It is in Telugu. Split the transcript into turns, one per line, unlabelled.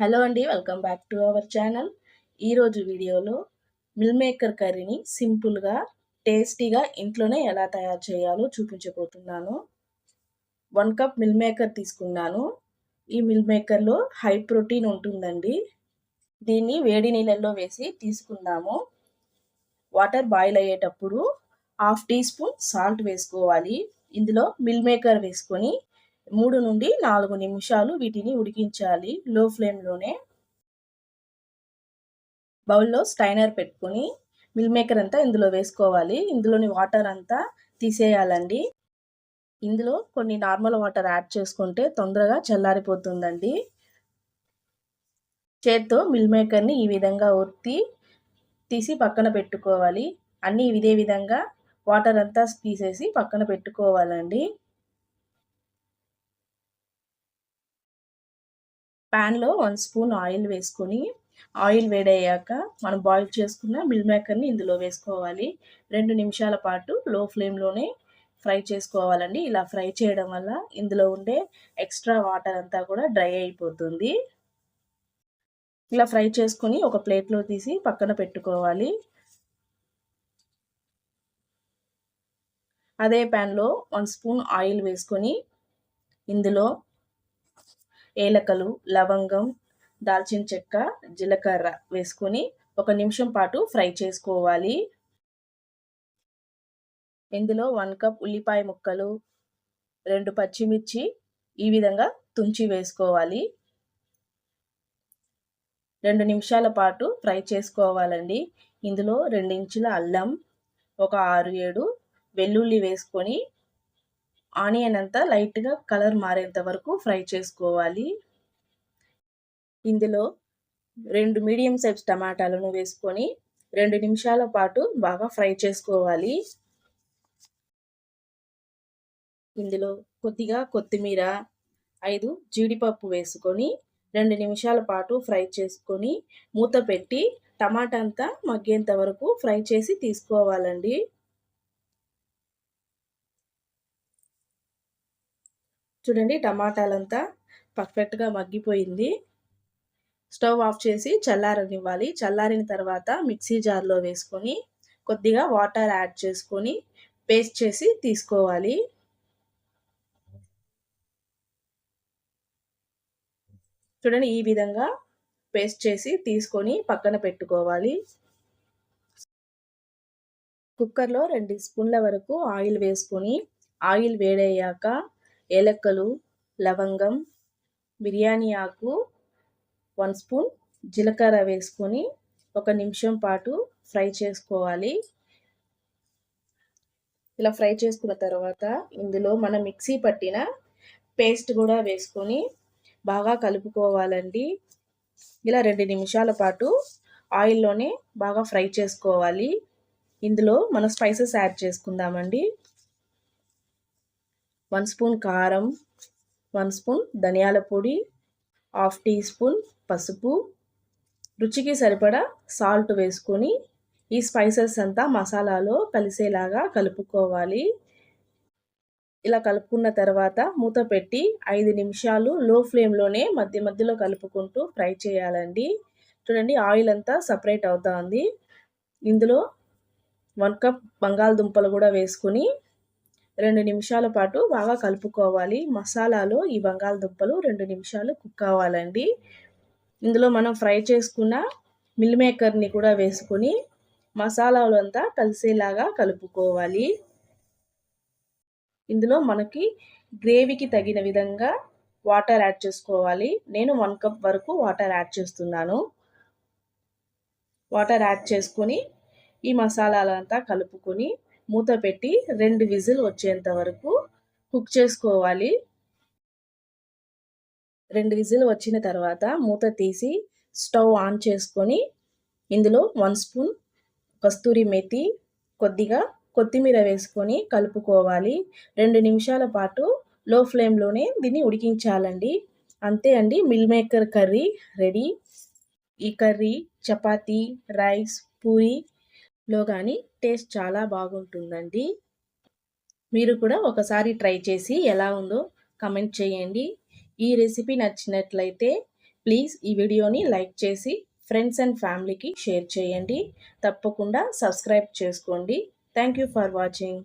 హలో అండి welcome back to our channel. ఈరోజు వీడియోలో మిల్ మేకర్ కర్రీని సింపుల్గా టేస్టీగా ఇంట్లోనే ఎలా తయారు చేయాలో చూపించబోతున్నాను. వన్ కప్ మిల్ మేకర్ తీసుకున్నాను. ఈ మిల్ మేకర్లో హై ప్రోటీన్ ఉంటుందండి. దీన్ని వేడి నీళ్ళల్లో వేసి తీసుకుందాము. వాటర్ బాయిల్ అయ్యేటప్పుడు హాఫ్ టీ స్పూన్ సాల్ట్ వేసుకోవాలి. ఇందులో మిల్ మేకర్ వేసుకొని మూడు నుండి నాలుగు నిమిషాలు వీటిని ఉడికించాలి. లో ఫ్లేమ్లోనే బౌల్లో స్టైనర్ పెట్టుకుని మిల్ మేకర్ అంతా ఇందులో వేసుకోవాలి. ఇందులోని వాటర్ అంతా తీసేయాలండి. ఇందులో కొన్ని నార్మల్ వాటర్ యాడ్ చేసుకుంటే తొందరగా చల్లారిపోతుందండి. చేత్తో మిల్ మేకర్ని ఈ విధంగా ఒత్తి తీసి పక్కన పెట్టుకోవాలి. అన్నీ ఇదే విధంగా వాటర్ అంతా తీసేసి పక్కన పెట్టుకోవాలండి. ప్యాన్లో వన్ స్పూన్ ఆయిల్ వేసుకొని ఆయిల్ వేడయ్యాక మనం బాయిల్ చేసుకున్న మిల్ మేకర్ని ఇందులో వేసుకోవాలి. రెండు నిమిషాల పాటు లో ఫ్లేమ్లోనే ఫ్రై చేసుకోవాలండి. ఇలా ఫ్రై చేయడం వల్ల ఇందులో ఉండే ఎక్స్ట్రా వాటర్ అంతా కూడా డ్రై అయిపోతుంది. ఇలా ఫ్రై చేసుకొని ఒక ప్లేట్లో తీసి పక్కన పెట్టుకోవాలి. అదే ప్యాన్లో వన్ స్పూన్ ఆయిల్ వేసుకొని ఇందులో ఏలకలు లవంగం దాల్చిన చెక్క జీలకర్ర వేసుకొని ఒక నిమిషం పాటు ఫ్రై చేసుకోవాలి. ఇందులో వన్ కప్ ఉల్లిపాయ ముక్కలు రెండు పచ్చిమిర్చి ఈ విధంగా తుంచి వేసుకోవాలి. రెండు నిమిషాల పాటు ఫ్రై చేసుకోవాలండి. ఇందులో ఇంచుల అల్లం ఒక ఆరు ఏడు వెల్లుల్లి వేసుకొని ఆనియన్ అంతా లైట్గా కలర్ మారేంత వరకు ఫ్రై చేసుకోవాలి. ఇందులో రెండు మీడియం సైజ్ టమాటాలను వేసుకొని రెండు నిమిషాల పాటు బాగా ఫ్రై చేసుకోవాలి. ఇందులో కొద్దిగా కొత్తిమీర ఐదు జీడిపప్పు వేసుకొని రెండు నిమిషాల పాటు ఫ్రై చేసుకొని మూత పెట్టి టమాటా అంతా మగ్గేంత వరకు ఫ్రై చేసి తీసుకోవాలండి. చూడండి టమాటాలంతా పర్ఫెక్ట్గా మగ్గిపోయింది. స్టవ్ ఆఫ్ చేసి చల్లారనివ్వాలి. చల్లారిన తర్వాత మిక్సీ జార్లో వేసుకొని కొద్దిగా వాటర్ యాడ్ చేసుకొని పేస్ట్ చేసి తీసుకోవాలి. చూడండి ఈ విధంగా పేస్ట్ చేసి తీసుకొని పక్కన పెట్టుకోవాలి. కుక్కర్లో రెండు స్పూన్ల వరకు ఆయిల్ వేసుకొని ఆయిల్ వేడయ్యాక ఏలక్కలు లవంగం బిర్యానీ ఆకు వన్ స్పూన్ జీలకర్ర వేసుకొని ఒక నిమిషం పాటు ఫ్రై చేసుకోవాలి. ఇలా ఫ్రై చేసుకున్న తర్వాత ఇందులో మనం మిక్సీ పట్టిన పేస్ట్ కూడా వేసుకొని బాగా కలుపుకోవాలండి. ఇలా రెండు నిమిషాల పాటు ఆయిల్లోనే బాగా ఫ్రై చేసుకోవాలి. ఇందులో మనం స్పైసెస్ యాడ్ చేసుకుందామండి. వన్ స్పూన్ కారం వన్ స్పూన్ ధనియాల పొడి హాఫ్ టీ స్పూన్ పసుపు. రుచికి సరిపడా సాల్ట్ వేసుకొని ఈ స్పైసెస్ అంతా మసాలాలో కలిసేలాగా కలుపుకోవాలి. ఇలా కలుపుకున్న తర్వాత మూత పెట్టి ఐదు నిమిషాలు లో ఫ్లేమ్లోనే మధ్య మధ్యలో కలుపుకుంటూ ఫ్రై చేయాలండి. చూడండి ఆయిల్ అంతా సపరేట్ అవుతుంది. ఇందులో వన్ కప్ బంగాళదుంపలు కూడా వేసుకొని రెండు నిమిషాల పాటు బాగా కలుపుకోవాలి. మసాలాలో ఈ బంగాళదుంపలు రెండు నిమిషాలు కుక్ అవ్వాలండి ఇందులో మనం ఫ్రై చేసుకున్న మిల్ మేకర్ని కూడా వేసుకొని మసాలాలు అంతా కలిసేలాగా కలుపుకోవాలి. ఇందులో మనకి గ్రేవీకి తగిన విధంగా వాటర్ యాడ్ చేసుకోవాలి. నేను వన్ కప్ వరకు వాటర్ యాడ్ చేస్తున్నాను. వాటర్ యాడ్ చేసుకొని ఈ మసాలాలంతా కలుపుకొని మూత పెట్టి రెండు విజిల్ వచ్చేంత వరకు కుక్ చేసుకోవాలి. రెండు విజిల్ వచ్చిన తర్వాత మూత తీసి స్టవ్ ఆన్ చేసుకొని ఇందులో వన్ స్పూన్ కస్తూరి మెతి కొద్దిగా కొత్తిమీర వేసుకొని కలుపుకోవాలి. రెండు నిమిషాల పాటు లో ఫ్లేమ్లోనే దీన్ని ఉడికించాలండి. అంతే అండి మిల్ మేకర్ కర్రీ రెడీ. ఈ కర్రీ చపాతీ రైస్ పూరి లో కానీ టేస్ట్ చాలా బాగుంటుందండి. మీరు కూడా ఒకసారి ట్రై చేసి ఎలా ఉందో కమెంట్ చేయండి. ఈ రెసిపీ నచ్చినట్లయితే ప్లీజ్ ఈ వీడియోని లైక్ చేసి ఫ్రెండ్స్ అండ్ ఫ్యామిలీకి షేర్ చేయండి. తప్పకుండా సబ్స్క్రైబ్ చేసుకోండి. Thank you for watching.